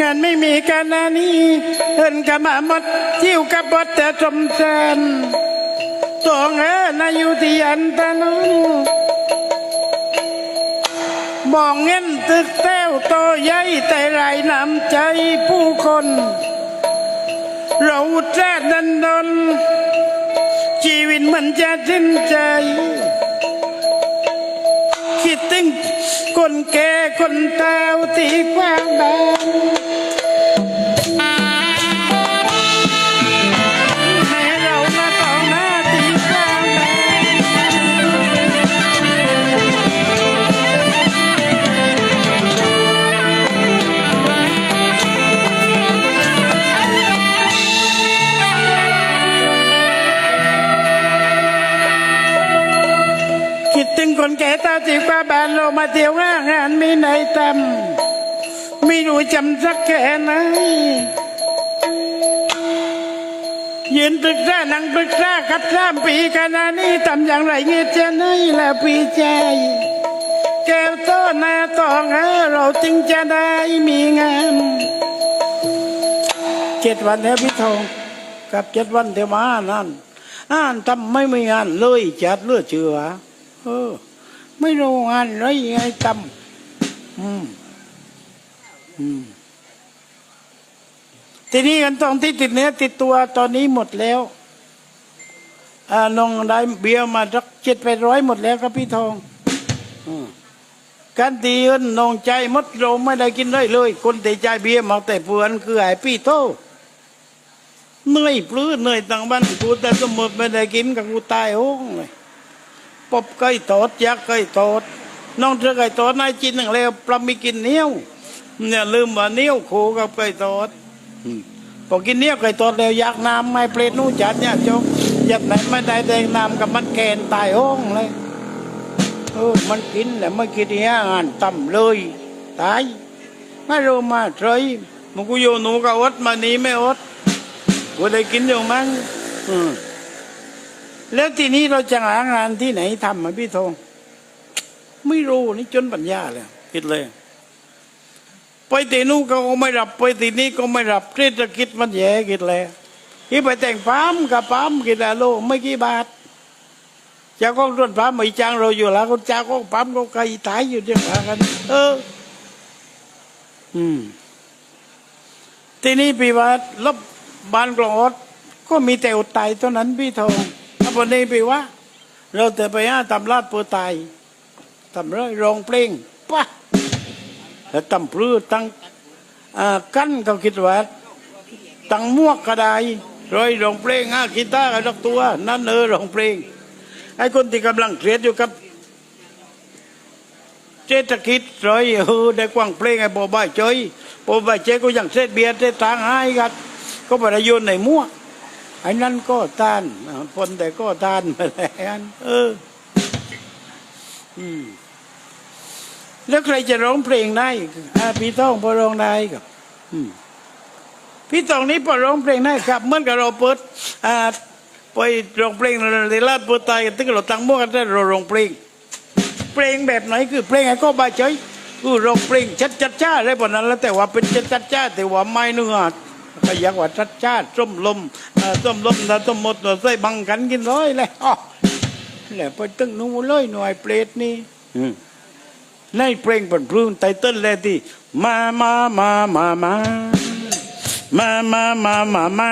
งานไม่มีกันนะนี่เอินกะมาหมดจิ้วกับบดแต่จมแสนตองเอนาอยู่ที่อันตะนุมองเงินตึกแต้วโตใหญ่แต่ไรน้ำใจผู้คน เราแท้ดันดนชีวิตมันจะสิ้นใจ คิดถึงคนแก่คนเฒ่าที่กว้างแบนใคนแก่เฒ่าที่กว้าแบนเรามาเที่ยวงานงานมีไหนทำไม่รู้จำสักแค่ไหนยืนปรึกษานังปรึกษากับสามปีขณะนี้ทำอย่างไรเงี้ยจะไหนและพี่ใจ แก้วโตนาตองเออเราจึงจะได้มีงานเจ็ดวันแล้วพี่ทองกับเจ็ดวันเทวานั่นอ่านทำไม่มีงานเลยจัดเลือดเชื่อเออ ไม่รู้งานไรไงทำอืมอืมทีนี้กันต้องที่ติดเนื้อติดตัวตอนนี้หมดแล้วอ่าน้องได้เบียร์มาสักเจ็ดไปร้อยหมดแล้วครับพี่ทองอืมการตีเอินนองใจมดเรไม่ได้กินได้เลย คนตีใจเบียร์มาแต่เพื่อนคือไอ้พี่โตเหนื่อยปลื้เหนื่อยต่างบ้านกูแต่สมมติไม่ได้กินกับกูตายโอ้งเลย ปบไก่ตอดยักษ์ไก่ตอดน้องเธอไก่ตอดนายจินหนึ่งแล้วปลามีกินเนี้ยวเนี่ยลืมว่าเนี้ยวโคกับไก่ตอดพอกินเนี้ยไก่ตอดแล้วอยากน้ำไม่เปรตนู่จัดเนี่ยจกยัดไหนไม่ได้แดงน้ำกับมันแกนตายโอ้งเลยเออมันกินแต่ไม่กินเนี้ยงานต่ำเลยตายไม่รู้มาเฉยมันกูโยหนูก็อดมานี้ไม่อดกูได้กินอยู่มั้งอืม แล้วทีนี้เราจะหางานที่ไหนทำอะพี่ทองไม่รู้นี่จนปัญญาเลยคิดเลย ไปตีนู้นก็ไม่รับ ไปตีนี้ก็ไม่รับเศรษฐกิจมันแย่กินแล้วที่ไปแต่งปั๊มกับปั๊มกินอะโลไม่กี่บาทจ้าของรถปั๊มไม่จ้างเราอยู่แล้วคนจ้างของปั๊มก็ไกลตายอยู่เดียวกัน เออ อืม ทีนี้พี่ว่าลบบ้านกลองอดก็มีแต่อดตายเท่านั้นพี่ทอง ถ้าวันนี้พี่ว่า เราแต่ไปหาทำลาดเปือตายทำร้อยรองเพลงปะแล้วตั้งปลื้ตั้งกั้นก็คิดว่าตั้งมวกก็ได้ร้อยรองเพลงห้ากีตาร์กับตัว นั่นเออรองเพลง ไอ้คนที่กำลังเครียดอยู่กับเศรษฐกิจร้อยเออได้กว้างเพลงไอ้บอบายเจยบอบายเจยก็ยังเสร็จเบียร์เสร็จทางหายกันก็ไปโยนในมวก ไอ้นั่นก็ต้านอ่าคนแต่ก็ต้านมาแล้วเออ อืม แล้วใครจะร้องเพลงได้อ่าพี่ต้องพอร้องได้กับอืมพี่ต้องนี้พอร้องเพลงได้ครับเหมื่อนกับเราเปิดอ่าไปร้องเพลงในลาดเปิดตายกันตึ้งเราตั้งมั่วกันได้เราร้องเพลง เพลงแบบไหนคือ เพลงไอ้ก็บายใจคือร้องเพลงชัดชัดจ้าอะไรแบบนั้นแล้วแต่ว่าเป็นชัดชัดจ้าแต่ว่าไม่เนื้อ ก็อยากว่าชัดจ้าส้มลมอ่าส้มลมถ้าส้มหมดตัวใส่บังกันกินร้อยเลยอ๋อแล้วไปตึ้งนู้นเลยหน่วยเปรตนี่อืมในเพลงบนพรุ่งไตเติ้ลเลยที่มามามามามามามามามามา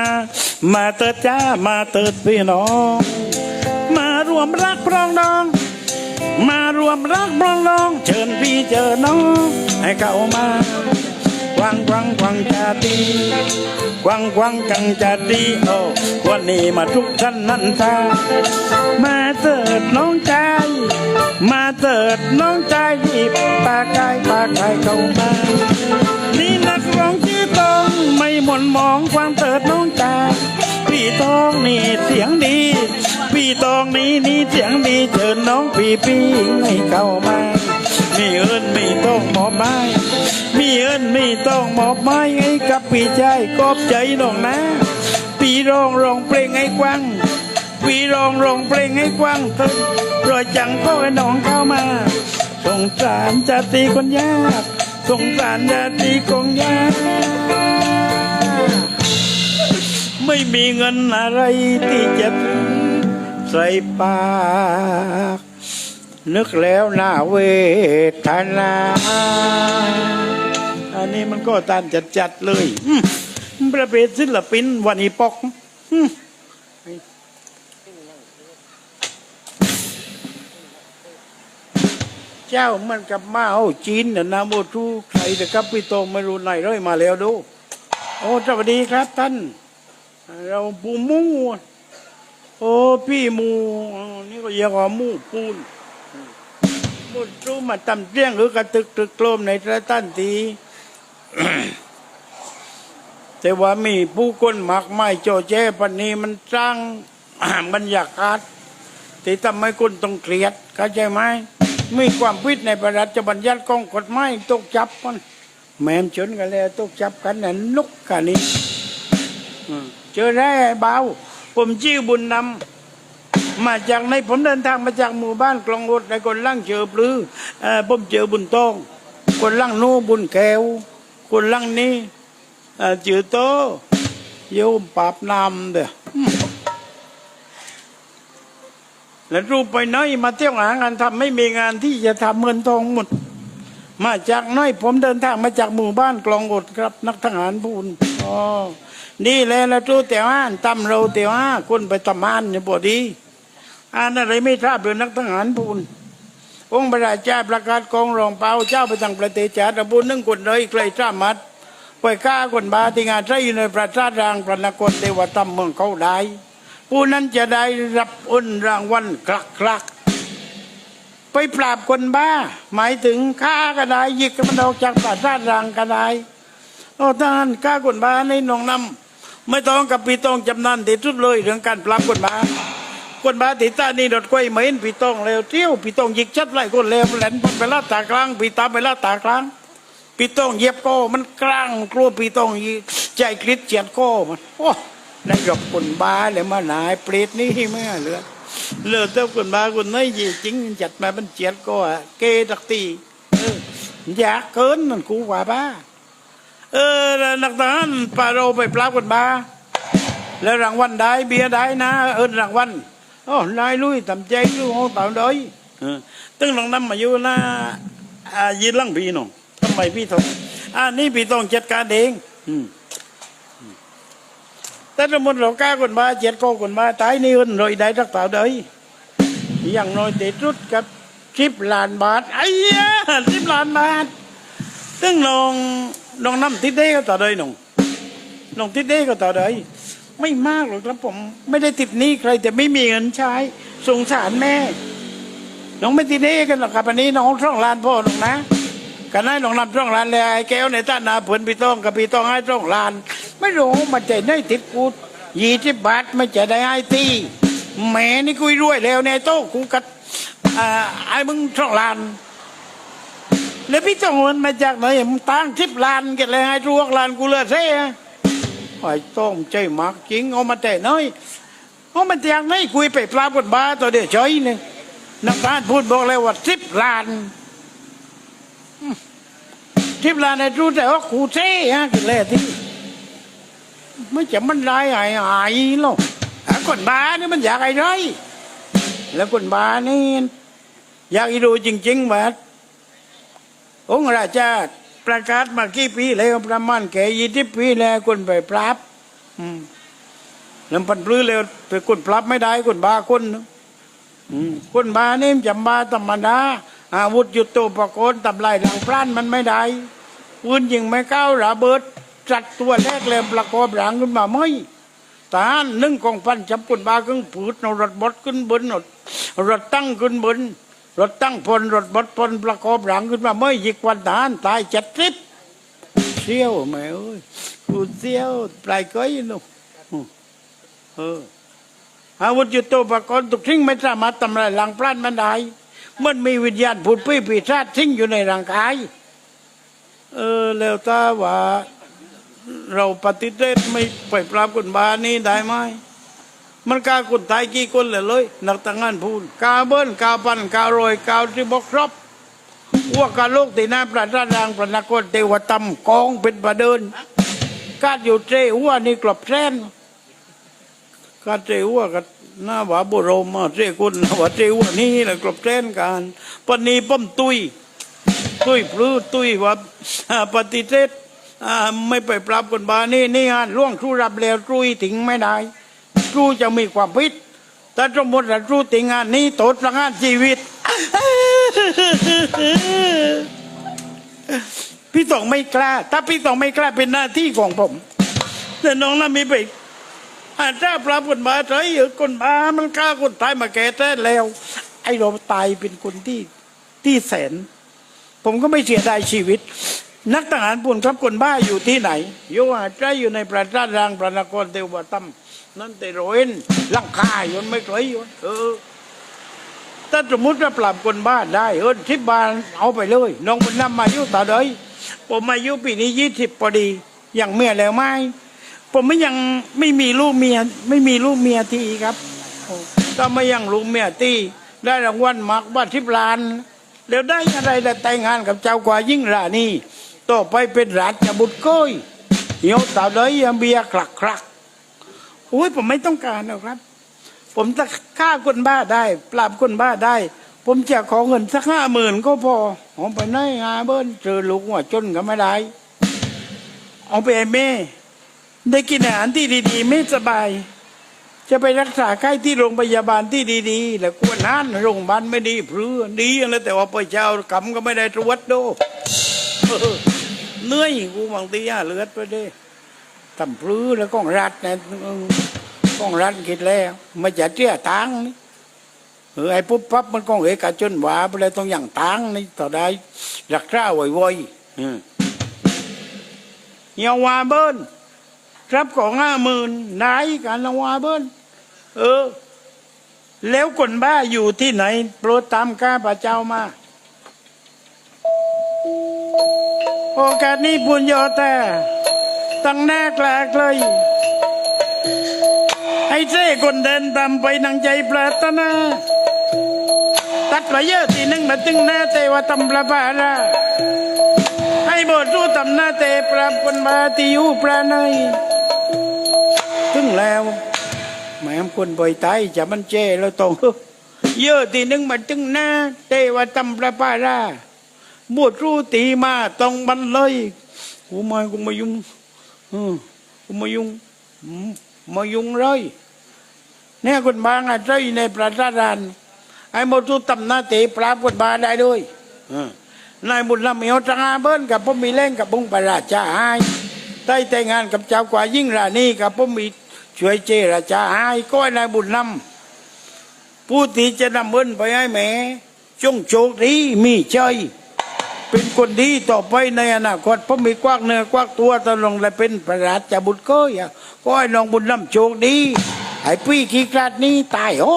มาเติดจ้ามาเติดพี่น้อง มารวมรักปรองดอง มารวมรักปรองดอง เชิญพี่เจอน้อง ให้เข้ามา กวังกวังกวังจะดีกวังกวังกังจะดีโอ้วันนี้มาทุกท่านนั้นตามาเติดน้องใจมาเติดน้องใจหยิบปากกายปากกายเข้ามานี่นักร้องชื่อตองไม่หม่นมองความเติดน้องใจพี่ตองนี่เสียงดี พี่ตองนี่นี่เสียงดีเชิญน้องพี่พี่ให้เข้ามา มีเอิญไม่ต้องหมอบไม้มีเอิญไม่ต้องหมอบไม้ไอ้กับปีใจกอบใจน้องนะปีรองรองเปล่งให้กว้างปีรองรองเปล่งให้กว้างเถิดรอยจังพ่อไอ้น้องเข้ามาสงสารจะตีคนยากสงสารจะตีคนยากไม่มีเงินอะไรที่จะใส่ปาก นึกแล้วน่าเวทนา อันนี้มันก็ตานจัดๆเลยอืมประเภทศิลปินวันอีปอกอืมเจ้ามันกับมาเอาจีนน่ะนะโมทูใครแต่ครับพี่โตงไม่รู้ไหนร้อยมาแล้วดู โอ้สวัสดีครับท่าน เราปูหมู โอ้พี่หมูอ๋อนี่ก็เรียกว่าหมูปูน มุดรู้มาตำเตี้ยงหรือกระตึกตึกโกลมในตระตันทีแต่ว่ามีผู้คนมากไมายโจเจปันนี้มันสร้างบรรยากาศที่ทำให้คนต้องเครียดเข้าใจไหมมีความพิษในประราชบัญญัติของกฎหมายตกจับมันแม่มชนกันแล้วตกจับกันนั่นนุกกันนี้เจอได้เบาผมชื่อบุญนำ มาจากในผมเดินทางมาจากหมู่บ้านกลองรถในคนล่างเจอปลือเอ่อผมเจอบุญโตองคนล่างนู้บุญแก้วคนล่างนี้เอ่อเจอโตโยมปราบนามเด้อแล้วรูปไปน้อยมาเที่ยวหางานทำไม่มีงานที่จะทำเงินทองหมด มาจากน้อยผมเดินทางมาจากหมู่บ้านกลองอดครับ นักทหารพูนอ๋อนี่แหละละจูแต่ว่าตำเราแต่ว่าคนไปตำมานเนี่ยบดี อ่านอะไรไม่ทราบเลยนักทหารพูนองค์พระราชาประกาศกองรองเปาเจ้าไปตั้งประเทศจาระบุญนึ่งคนเลยใครสามัดไปฆ่าคนบาที่งานใช้อยู่ในประชารางพระนครเทวตำเมืองเขาได้ผู้นั้นจะได้รับอ้นรางวัลคลักคลักไปปราบคนบ้า หมายถึงฆ่าก็ได้หยิกมันออกจากป่าชาติรางก็ได้โอ้ท่านฆ่าคนบ้าในหนองน้ำไม่ต้องกับปีตองจำนันติดสุดเลยเรื่องการปราบคนบ้า คนบาติตานี่รถกล้วยเหม็นปีตองเร็วเที่ยวปีตองยิกชัดไล่คนเร็วแหลนพนไปลาดตากลางปีตามไปลาดตากลางปีตองเย็บโก้มันกลางกลัวปีตองยีใจกริดเจียดโก้มันโอ้นายกับคนบ้าเลยมาหนายเปรตนี่ไม่เหลือเลือดเต้าคนบ้าคนน้อยยี่จริงจัดมาเป็นเจียดก็เกตักตีเอออยากเกินนั่นกูว่าบ้าเออนักทหารปาเรไปปราบคนบ้าแล้วรางวัลได้เบียร์ได้นะ เออรางวัล โอ้นายลุยทำใจลุยโอ้ตามเลยเออตึงลองนำมาอยู่น่ายืนลังพี่น้องทำไมพี่ต้องอ่านี่พี่ต้องจัดการเองอืมแต่สมมติเรากล้าคนมาเจ็ดโก็คนมาตายนี่คนรวยได้สักเท่าใดอย่างน้อยติดรุดกับสิบล้านบาทไอ้ยะสิบล้านบาทตึงน้องน้องน้ำติดเด้ก็ต่อใดน้องน้องติดเด้ก็ต่อใด ไม่มากหรอกครับผมไม่ได้ติดหนี้ใคร แต่ไม่มีเงินใช้สงสารแม่ น้องไม่ติดเด้กันหรอกครับอันนี้น้องช่องล้านพ่อน้องนะกันให้น้องนำช่องล้านเลยไอ้แก้วในต้านนาเผื่นพี่ต้องกับพี่ต้องให้ช่องล้าน ไม่รู้มันใจได้ติดกูยี่สิบบาทไม่จะได้ไอ้ตีแหมนี่คุยรวยแล้วในโต๊ะกูกัดไอ้มึงช่องล้านแล้วพี่ต้องเงินมาจากไหนมึงตั้งทิบล้านกันเลยให้รวกล้านกูเลยเสีย ไอ้ต้องใจมากจริงเอามาแต่น้อยเอามาจากไหนคุยไปปลาบนบ้าตัวเดียวเฉยนี่ยนักการพูดบอกเลยว่าสิบล้านทิพลานในรู้แต่ว่ากูเซ่ฮะกิเลสที่ไม่จะมันได้ไอ้ไอ้หรอกอะคนบ้านี่มันอยากไอ้ไรแล้วคนบ้านี่อยากอีดูจริงๆแบบองค์ราชา ประกาศมากี่ปีแล้วประมาณแก่ยี่สิบปีแล้วคนไปปราบอืมแล้วพันปลื้อแล้วไปคนปรับไม่ได้คนบ้าคนอืมคนบานี่จำบาธรรมดาอาวุธยุทโธปกรณ์ตำลายหลังพรานมันไม่ได้ปืนยิงไม่ก้าวระเบิดจัดตัวแรกเลยประกอบหลังขึ้นมาไม่ทหาหนึ่งกองพันจับคนบาขึ้นผืดเอารถบดขึ้นบนรถรถตั้งขึ้นบน รถตั้งพลรถบดพลประกอบหลังขึ้นมาไม่ยิกวันทหารตายเจ็ดสิบเชี่ยวแม่เอ้ยกูเชี่ยวปลายก้อยลูกเอออาวุธยุทโธปกรณ์ทุกทิ้งไม่สามารถทำลายหลังพลานมันได้มันมีวิญญาณผุดปี้ปีศาจทิ้งอยู่ในร่างกาย เออ แล้วถ้าว่า เราปฏิเสธไม่ไปปราบคนบานี้ได้ไหม มันกาคนตายกี่คนเลยเลยนักตั้งงานพูนกาเบิ้ลกาปันกาโรยกาที่บกครบวัวกาโลกตีน้าประดารางประนากรเทวตำกองเป็นประเดินกาดอยู่เจหัวนี่กลับแทนก็เจ้าว่าก็หน้าวาบุโรมาเจ้าคุณว่าเจ้าว่านี่แหละกรบเต้นกันปนีป้อมตุยตุยพลื้ตุยว่าอ่าปฏิเสธไม่ไปปรับคนบานี่นี่งานล่วงครูรับแล้วตุยถึงไม่ได้ รูจะมีความผิดแต่สมมติว่รูติงานนี้โทษประหารชีวิต พี่ต้องไม่กล้า ถ้าพี่ต้องไม่กล้าเป็นหน้าที่ของผม แต่น้องน่ะมีไปอาถ้าปรับคนบาใจเออคนบามันกล้าคนตายมาแก่แท้แล้ว ไอ้เราตายเป็นคนที่ที่แสน ผมก็ไม่เสียดายชีวิต นักทหารปุ่นครับคนบ้าอยู่ที่ไหนอยู่อาจจะอยู่ในประราชรางพระนครเทวตัม นั่นแต่โรยนลังคาอยนไม่เคยอยนเออถ้าสมมติว่าปรับคนบ้านได้เออทิบบานเอาไปเลย น้องบุญนำมาอายุต่อเลยผมอายุปีนี้ยี่สิบพอดีอยังเมียแล้วไหมผมไม่ยังไม่มีลูกเมียไม่มีลูกเมียทีครับโอ้ถ้าไม่ยังลูกเมียตีได้รางวัลมักว่าทิบลานเดี๋ยวได้อะไรแต่แต่งงานกับเจ้ากว่ายิ่งรานี่ต่อไปเป็นราชบุตรก้อยเหี่ยวต่อเลยยังเบียคลักคลัก โอ้ยผมไม่ต้องการหรอกครับ ผมจะฆ่าคนบ้าได้ ปราบคนบ้าได้ ผมจะขอเงินสักห้าหมื่นก็พอเอาไปไหนงาเบิ้ลเจอลูกหัวจนก็ไม่ได้ เอาไปแม่ ได้กินอาหารที่ดีๆ ไม่สบาย จะไปรักษาไข้ที่โรงพยาบาลที่ดีๆ แล้วกวนนั้นโรงพยาบาลไม่ดีเพรือดีแล้วแต่ว่าไปเจ้ากำก็ไม่ได้ตรวจดูเออเหนื่อยกูบางทีอะเลือดไปดิ ทำพรือแล้วก็รัดนะก้องรันคิดแล้วม่จะเจี้ยตังนี่เออไอ้ปุ๊บปั๊บมันก้องเอกจนหวาไปเลยต้องอย่างตังนี่ต่อได้รักษาไว้ไว้ๆอืมเหี่ยววาเบิ้ลรับของห้าหมื่นนายการละวาเบิ้ลเออ แล้วคนบ้าอยู่ที่ไหน โปรดตามข้าพระเจ้ามา โอกาสนี้บุญโยแต่ ตั้งแน่แกลกเลยให้เจ้คนเดินตามไปนังใจปรารถนาตัดไปเยอะทีนึงมาตึงหน้าเตว่าตำประบาราให้บทรู้ตำหน้าเตปราบคนบาติอยู่ปราในถึงแล้วแม่คนบ่อยตายจะมันเจ้แล้วต้องเยอะทีนึงมาตึงหน้าเตว่าตำประบาราบทรู้ตีมาต้องบันเลยกูไม่กูมายุ่ง อืมมายุงมายุงเลยเนี่ยคนบางอาจจะอยู่ในประชาดานไอ้หมดทุตำน้าตีปราบคนบาได้ด้วยเออนายบุญลำเมียวจังอาเบิ้นกับผมมีเล่งกับบุ้งประราชาหายได้แต่งงานกับเจ้ากว่ายิ่งรานี่กับผมมีช่วยเจราชาหายก็ให้นายบุญลำผู้ที่จะนำเบิ้นไปให้แม่จงโชคดีมีใจ เป็นคนดีต่อไปในอนาคตผมมีกว้างเนื้อกว้างตัวตลงและเป็นประราชาบุตรก็อย่าก็ให้น้องบุญลำโชคดีไอ้พี่ขี้กราดนี้ตายโอ้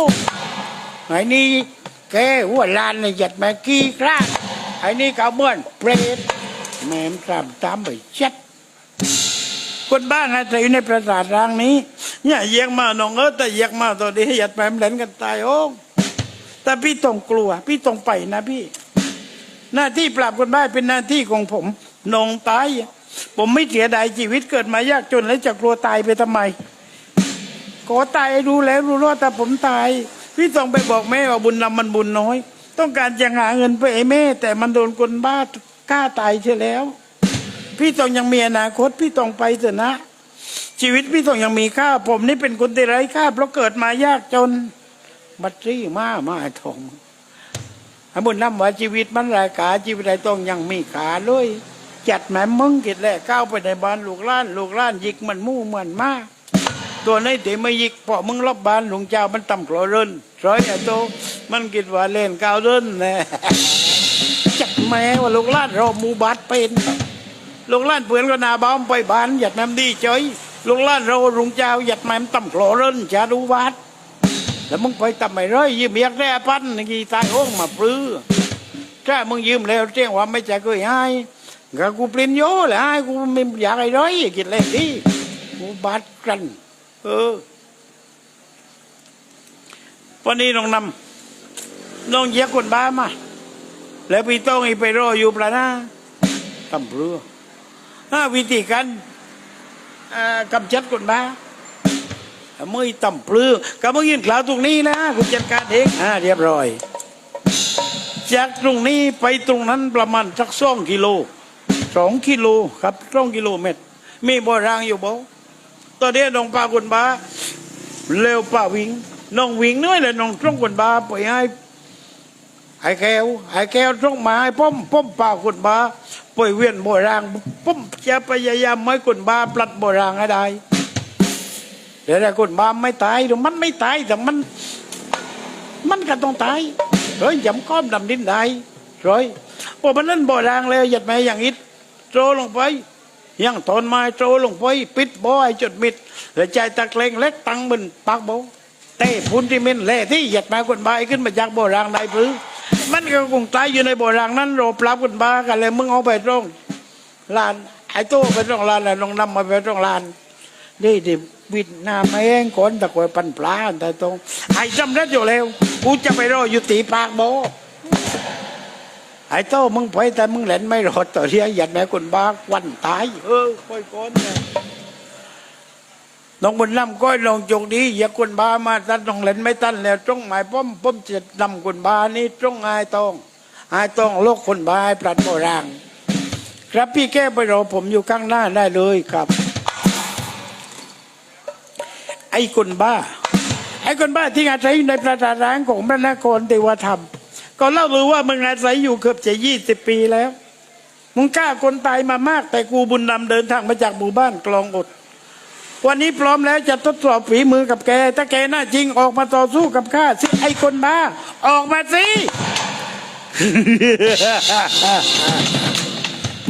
ไอ้นี่แกหัวลานในหยัดแม่ขี้กราดไอ้นี่ก็เหมือนเปรตแม่มตามตามไปเช็ดคนบ้านอาศัยอยู่ในประสาทรางนี้เนี่ยเยียกมาน้องเออแต่เยียกมาตอนนี้หยัดแม่มเล่นกันตายโอ้แต่พี่ต้องกลัว พี่ต้องไปนะพี่ หน้าที่ปราบคนบ้าเป็นหน้าที่ของผมนองตาย ผมไม่เสียดายชีวิตเกิดมายากจนแล้วจะกลัวตายไปทำไม ขอตายรู้แล้วรู้รอดแต่ผมตาย พี่ต้องไปบอกแม่ว่าบุญนำมันบุญน้อย ต้องการจะหาเงินไปให้แม่ แต่มันโดนคนบ้าฆ่าตายเสียแล้ว พี่ต้องยังมีอนาคต พี่ต้องไปเถอะนะ ชีวิตพี่ต้องยังมีค่า ผมนี่เป็นคนที่ไร้ค่าเพราะเกิดมายากจน บัตรี่มามาทอง ไอ้บุญน้ำว่าชีวิตมันรายกาชีวิตใดต้องยังมีขาเลยจัดแม่มึงกิดแหละก้าวไปในบ้านลูกล้าน ลูกล้านยิกมันมู่เหมือนมาก ตัวนี้เดี๋ยวไม่ยิกพราะมึงรอบบ้านหลวงเจ้ามันต่ำกว่าเรินร้อยไอ้โตมันคิดว่าเล่นก้าวเรินแน่จักแม่ว่าลูกล้านราหมูบาดเป็นลูกล้านเพื่อนก็นาบ้อมไปบ้านหยัดแม่มดีเฉยลูกล้านเราหลวงเจ้าหยัดแม่มต่ำกว่าเรินจะดูบาด แล้วมึงไปต่ำไม่ร้อยยืมเบียกแร่พันกี่ตายโอ้งมาปลื้อถ้ามึงยืมแล้วเจ้งว่าไม่จะเคยให้ก็กูปลี่ยนโยแหละให้กูไม่อยากไอ้ร้อยกินแรงดีกูบาดกันเออวันนี้น้องนำน้องเยียกคนบ้ามาแล้วพี่ต้องอีไปรออยู่ปลาหน้าตำเรือห้าวิธีการกำจัดคนบ้า มือต่ำปลือก็มึงยืนขลาวตรงนี้นะกูจัดการเองอ่าเรียบร้อย จากตรงนี้ไปตรงนั้นประมาณสักสองกิโลสองกิโลครับสองกิโลเมตร มีบ่อรางอยู่บ่ตอนนี้น้องปลากุนบาเร็วป้าวิงน้องวิงน้อยเลยน้องต้องกุนบาไปให้ไอ้แก้วไอ้แก้วต้องมาให้ป้อมป้อมปลากุนบาไปเวียนบ่อรางป้อมจะพยายามไม่กุนบาปลัดบ่อรางให้ได้ เดี๋ยวแต่กุนบาไม่ตายหรือมันไม่ตายแต่มัน มันก็ต้องตายเฮ้ยยำก้อมดำดินได้ร้อยพอมันนั่นบ่อรางแล้วหยัดแม่อย่างอิดโจลงไปยังตอนไม้โจลงไปปิดบ่อไอ้จดมิดแล้วใจตะเกรงเล็กตังมันปากบ่เต้พุนที่มินแล่ที่หยัดแม่คนบายขึ้นมาจากบ่อรางได้พื้นมันก็คงตายอยู่ในบ่อรางนั้นโรปรับคนบากันเลยมึงเอาไปตรงลานไอ้โต้ไปตรงลานแล้วลงนำมาไปตรงลาน นี่ดิวิดน้ำเองคนตะกวยปันปลาแต่ตรงไอ้จำได้อยู่แล้วกูจะไปรออยู่ตีปากโบไอ้โต้มึงไปแต่มึงเล่นไม่รอดต่อเรียหยัดแม่คนบ้าวันตายเออค่อยก้อนเนี่ยน้องบุญนำก้อยลงจงดีอย่าคนบ้ามาตันน้องเล่นไม่ตันแล้วตรงหมายป้อมป้อมจะนำคนบ้านี่ตรงไอ้ตองไอ้ตองโลกคนบ้าไอ้ปลัดโบราณครับพี่แก้ไปรอผมอยู่ข้างหน้าได้เลยครับ ไอ้คนบ้า ไอ้คนบ้าที่อาศัยอยู่ในประสาทร้างของพระนครเทวธรรม ก็เล่าลือว่ามึงอาศัยอยู่เกือบจะยี่สิบปีแล้ว มึงกล้าคนตายมามาก แต่กูบุญนำเดินทางมาจากหมู่บ้านกลองอด วันนี้พร้อมแล้วจะทดสอบฝีมือกับแก ถ้าแกน่าจริงออกมาต่อสู้กับข้าสิไอ้คนบ้า ออกมาสิ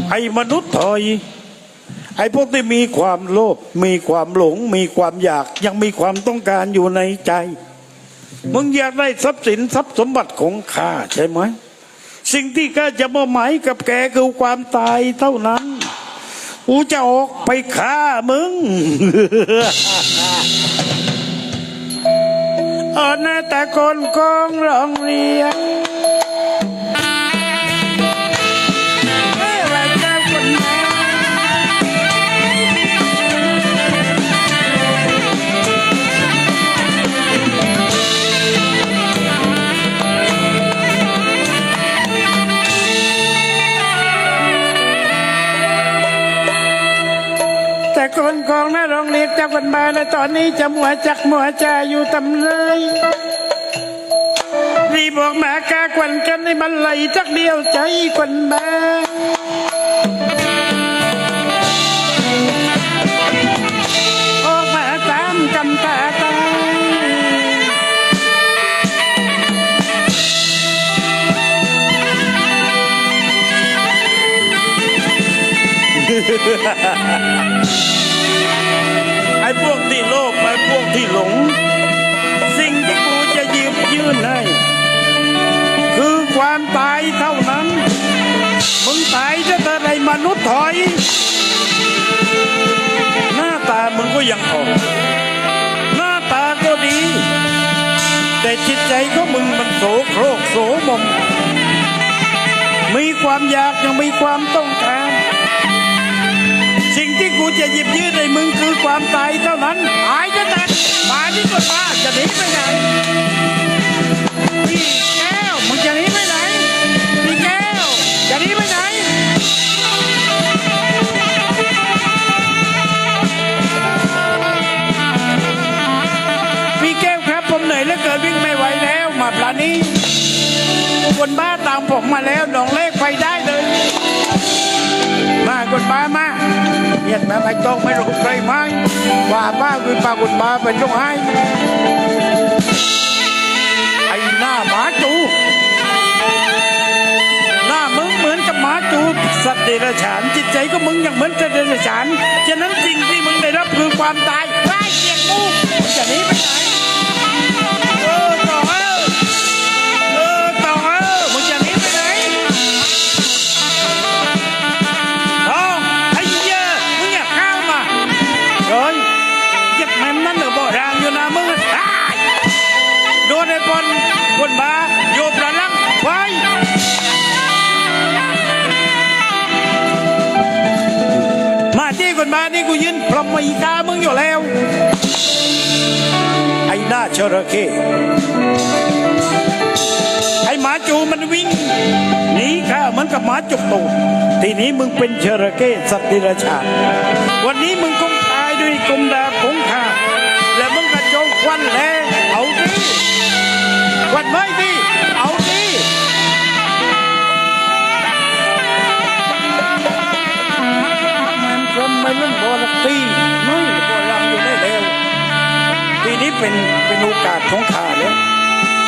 ไอ้มนุษย์ถอย ไอ้พวกที่มีความโลภมีความหลง มีความอยากยังมีความต้องการอยู่ในใจ มึงอยากได้ทรัพย์สินทรัพย์สมบัติของข้าใช่ไหมสิ่งที่ข้าจะมอบหมายกับแกคือความตายเท่านั้นกูจะออกไปฆ่ามึงเออนนะแต่คนกองร้องเรียน มาในตอนนี้จะมัวจักมัวจาอยู่ตำเลยรีบอกมากาควันกันให้มันไหลจักเดียวใจควันมาออกมาตามกำตาตายไนมนุษย์ถอย หน้าตามึงก็ยังออก หน้าตาก็ดี แต่จิตใจก็มึงมันโสโครกโสมม มีความอยากยังมีความต้องการ สิ่งที่กูจะหยิบยื่นในมึงคือความตายเท่านั้นหายจะตัดมาที่ก็ตาจะหนีไปไหน คนบ้าตามผมมาแล้วหนองเลขไปได้เลย มาคนบ้ามาเรียนมาไม่ต้องไม่รู้ใครไหมว่าบ้าคือปาคนบ้าเป็นต้องให้ไอ้หน้าหมาจูหน้ามึงเหมือนกับหมาจูสัตว์เดรัจฉานจิตใจก็มึงยังเหมือนสัตว์เดรัจฉานฉะนั้นสิ่งที่มึงได้รับคือความตายไอ้เกียรกูมึงจะหนีไปไหนเออต่อเอ มาที่คนบานี่กูยืนพรหมอีกามึงอยู่แล้ว ไอ้หน้าจระเข้ไอ้หมาจูมันวิ่งหนีข้าเหมือนกับหมาจุกตูทีนี้มึงเป็นจระเข้สัตว์ดิรัจฉานวันนี้มึงคงตายด้วยกลมดาบของข้าและมึงกระโจงควันแรงเอาดิควันไม่ดิ มันก็ไม่เล่นบอลตีไม่บอลลังอยู่ได้แล้วทีนี้เป็นเป็นโอกาสของข้าแล้ว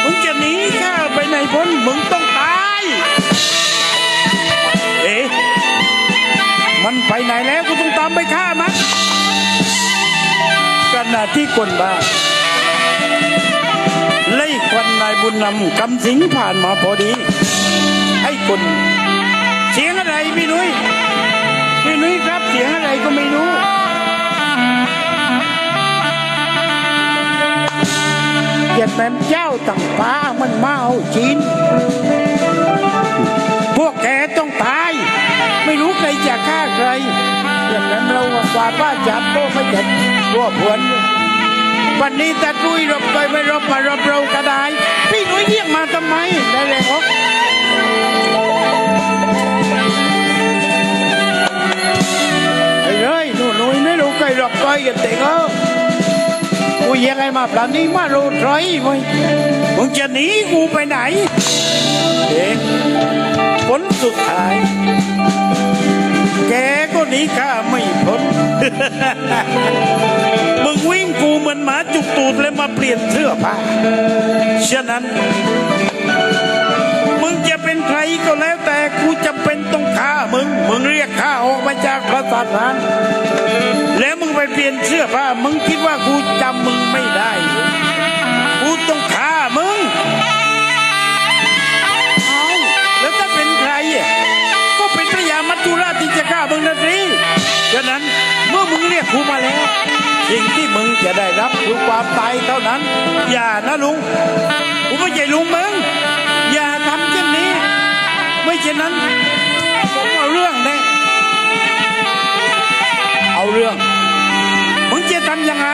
มึงจะหนีข้าไปไหนพ้นมึงต้องตายเอ๊ะมันไปไหนแล้วกูต้องตามไปฆ่ามันขณะที่คนบ้าไล่ควันนายบุญนำกำสิงผ่านมาพอดีให้คนเสียงอะไรพี่นุ้ย พี่นุ้ยครับเสียงอะไรก็ไม่รู้เหยียดแม่เจ้าต่างฟ้ามันมาเอาจีนพวกแกต้องตาย ไม่รู้ใครจะฆ่าใครเหยียดแม่เรากว่าป้าจับโตไม่เจ็ดรวบผวนวันนี้แต่ดุยรบไปไม่รบมารบเราก็ไดพี่นุ้ยเรียกมาทำไมได้เลยเหรอไอ้เอ้ยหนูหนุ่ยไม่รู้ใครห นี้มารู้ไรมึงมึงจะหนีกูไปไหนเด็กผลสุดท้ายแกก็หนีข้าไม่พ้นมึงวิ่งกูเหมือนหมาจุกตูดแล้วมาเปลี่ยนเสื้อผ้าฉะนั้น มึงจะ ก็แล้วแต่กูจะเป็นต้องฆ่ามึง มึงเรียกข้าออกมาจากพระสถานแล้วมึงไปเปลี่ยนเสื้อผ้ามึงคิดว่ากูจำมึงไม่ได้หรอกูต้องฆ่ามึงเอาแล้วถ้าเป็นใครก็เป็นพระยามัจจุราชที่จะฆ่ามึงนะสิฉะนั้นเมื่อมึงเรียกกูมาแล้วสิ่งที่มึงจะได้รับคือความตายเท่านั้น อย่านะลุงกูไม่ใช่ลุงมึง เช่นนั้นผมเอาเรื่องแน่เอาเรื่องมึงจะทำยังไง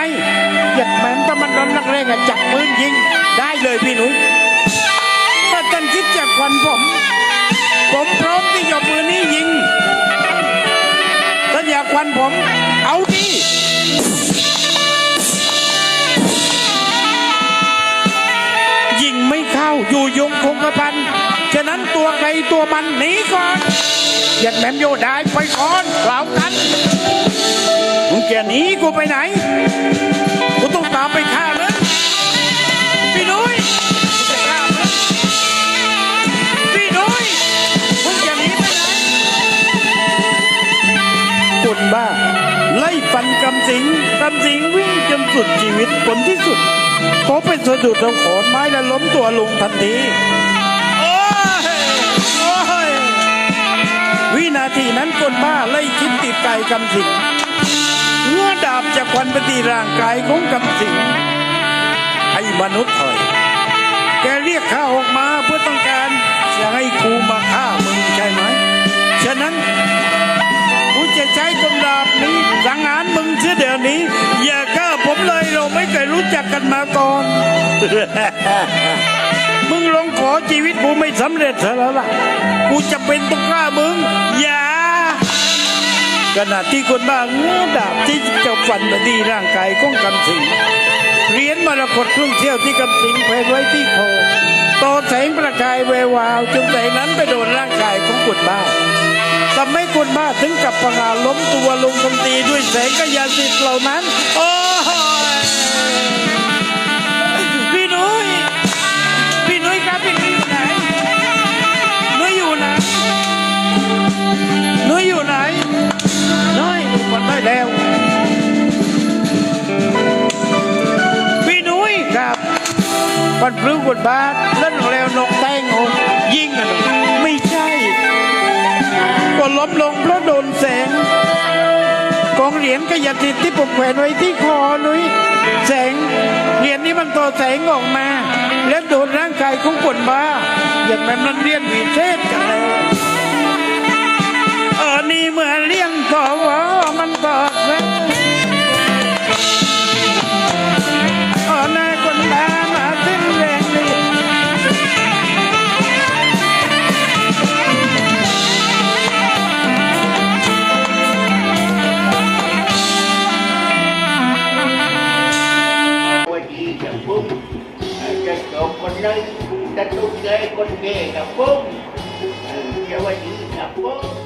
เหยียดแมนถ้ามันโดนนักเลงอะจับปืนยิง ได้เลยพี่หนุ่ยถ้าท่านคิดจะควันผม ผมพร้อมที่จะเอาปืนนี้ยิงถ้าอยากควันผม เอาดิาอยู่ยงคงกระพันฉะนั้นตัวใครตัวมันหนีก่อนเหยียดแหมมโยได้ไปก่อนกล่าวกันมึงจะหนีกูไปไหน กูต้องตามไปฆ่ามึงพี่นุ้ยพี่นุ้ยมึงจะหนีไปไหนคนบ้า ไล่ฟันกำสิงกำสิงวิ่งจนสุดชีวิตผลที่สุด เขาเป็นสะดุดเอาขนไม้และล้มตัวลงทันทีโอ้ยโอ้ยวินาทีนั้นคนบ้าไล่คิดติดไก่กำสิงเมื่อดาบจะควันปตีร่างกายของกำสิงให้มนุษย์ถอย แกเรียกข้าออกมาเพื่อต้องการจะให้กูมาฆ่ามึงใช่ไหม ฉะนั้น กูจะใช้กำดาบนี้สังหารมึงเสียเดี๋ยวนี้ อย่าฆ่าผมเลยเราไม่เคยรู้จักกันมาก่อน มึงลองขอชีวิตกูไม่สำเร็จเถอะแล้วล่ะ กูจะเป็นต้องฆ่ามึง อย่าขณะที่คนบ้าเงื้อดาบที่จะฟันไปที่ร่างกายของกำสิงเหรียญมรกตเครื่องเที่ยวที่กำสิงแขวนไว้ที่คอต่อแสงประกายแวววาวจนแสงนั้นไปโดนร่างกายของคนบ้า ทำให้คนบ้าถึงกับประงาล้มตัวลงทันทีด้วยแสงกยาสิทธิ์เหล่านั้น โอ้ยพี่นุ้ยพี่นุ้ยครับพี่นุ้ยอยู่ไหนนุ้ยอยู่ไหนนุ้ยอยู่ไหนน้อยมันได้แล้ว พี่นุ้ยครับมันพลื้กดบาทเล่นแล้วนกแตงโงยิงกันไม่ใช่ ก็ล้มลงเพราะโดนแสง กองเหรียญกยาติดที่ผมแขวนไว้ที่คอนุ้ยแสงเหรียญนี้มันต่อแสงออกมา และโดนร่างกายของคนบ้า อย่างนั้นมันเรียนวิเศกันเลย เลยกะตุกเลยคนเกย์กับผมเจ้าวไว้ดีกับผม